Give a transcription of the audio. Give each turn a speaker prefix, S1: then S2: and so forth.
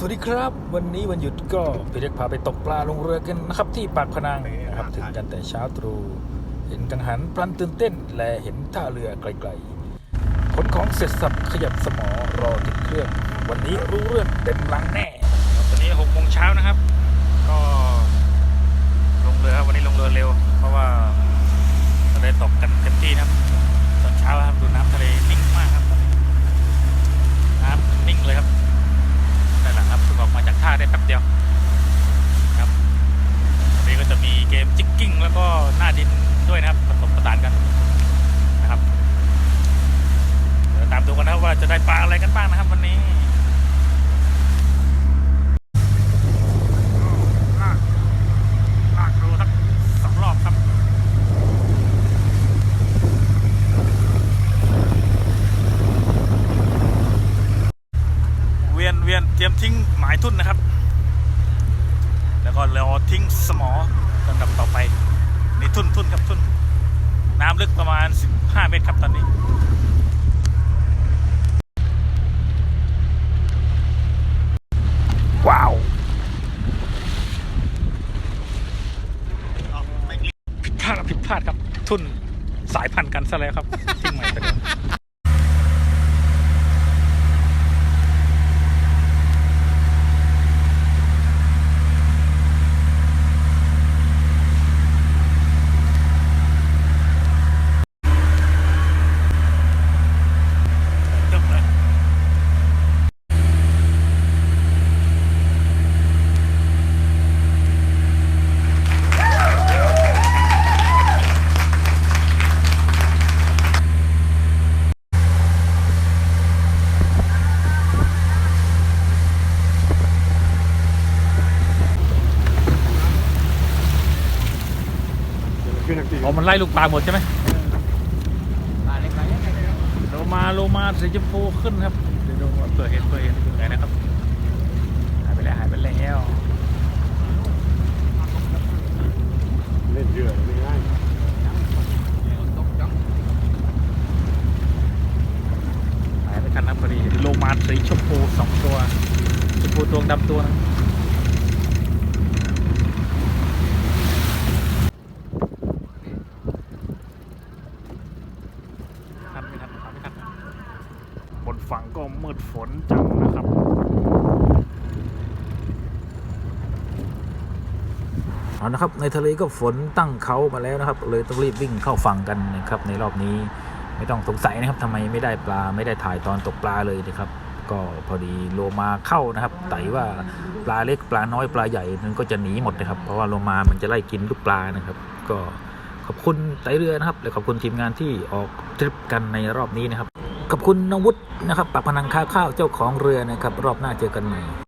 S1: สวัสดีครับ วันนี้วันหยุดก็พี่เล็กพาไปตกปลาลงเรือกันนะครับที่ปากพนังนะครับถึงกันแต่เช้าตรู่เห็นกังหันพลันตื่นเต้น และเห็นท่าเรือไกลๆผลของเสร็จสับขยับสมอรอติดเครื่อง วันนี้รู้เรื่องเต็มลังแน่ ตอนนี้หกโมงเช้านะครับ ก็ลงเรือครับวันนี้ลงเรือเร็ว เพราะว่าทะเลตกกันเต็มที่นะครับตอนเช้าครับดูน้ำทะเลนิ่งมากครับตอนนี้น้ำนิ่งเลยครับ ด้านหลังครับเพิ่งออกมาจากท่าได้แป๊บเดียวครับวันนี้ก็จะมีเกมจิกกิ้งแล้วก็หน้าดินด้วยนะครับผสมประสานกันนะครับเดี๋ยวตามดูกันนะครับว่าจะได้ปลาอะไรกันบ้างนะครับ วันนี้ลากลากดูสักสองรอบครับ เวียนเวียนเตรียมทิ้งหมายทุ่นนะครับ แล้วก็รอทิ้งสมอลำดับต่อไป นี่ทุ่นทุ่นครับทุ่น น้ำลึกประมาณ 15 เมตรครับตอนนี้ ว้าว ผิด พลาดผิดพลาดครับ ทุ่นสายพันธุ์กันซะแล้วครับทิ้งใหม่ไปเลย อ๋อมันไล่ลูกปลาหมดใช่ไหมโลมาโลมาสีชมพูขึ้นครับเดี๋ยวดูว่าเผื่อเห็นเผื่อเห็นอยู่ไหนนะครับหายไปแล้วหายไปแล้ว
S2: เล่นเรือไม่ง่าย
S1: หายไปกันนะพอดีโลมาสีชมพูสองตัวชมพูตัวดำตัวนึงทันไม่ทันทันไม่ทันบน ฝั่งก็มืดฝนจังนะครับ เอานะครับ ในทะเลก็ฝนตั้งเขามาแล้วนะครับ เลยต้องรีบวิ่งเข้าฝั่งกันนะครับ ในรอบนี้ไม่ต้องสงสัยนะครับทำไมไม่ได้ปลาไม่ได้ถ่ายตอนตกปลาเลยนะครับก็พอดีโลมาเข้านะครับไต่ว่าปลาเล็กปลาน้อยปลาใหญ่นั้นก็จะหนีหมดนะครับ เพราะว่าโลมามันจะไล่กินลูกปลานะครับ ก็ขอบคุณไต่เรือนะครับ และขอบคุณทีมงานที่ออกทริปกันในรอบนี้นะครับ ขอบคุณนวุฒินะครับปากพนังค้าข้าวเจ้าของเรือนะครับ รอบหน้าเจอกันใหม่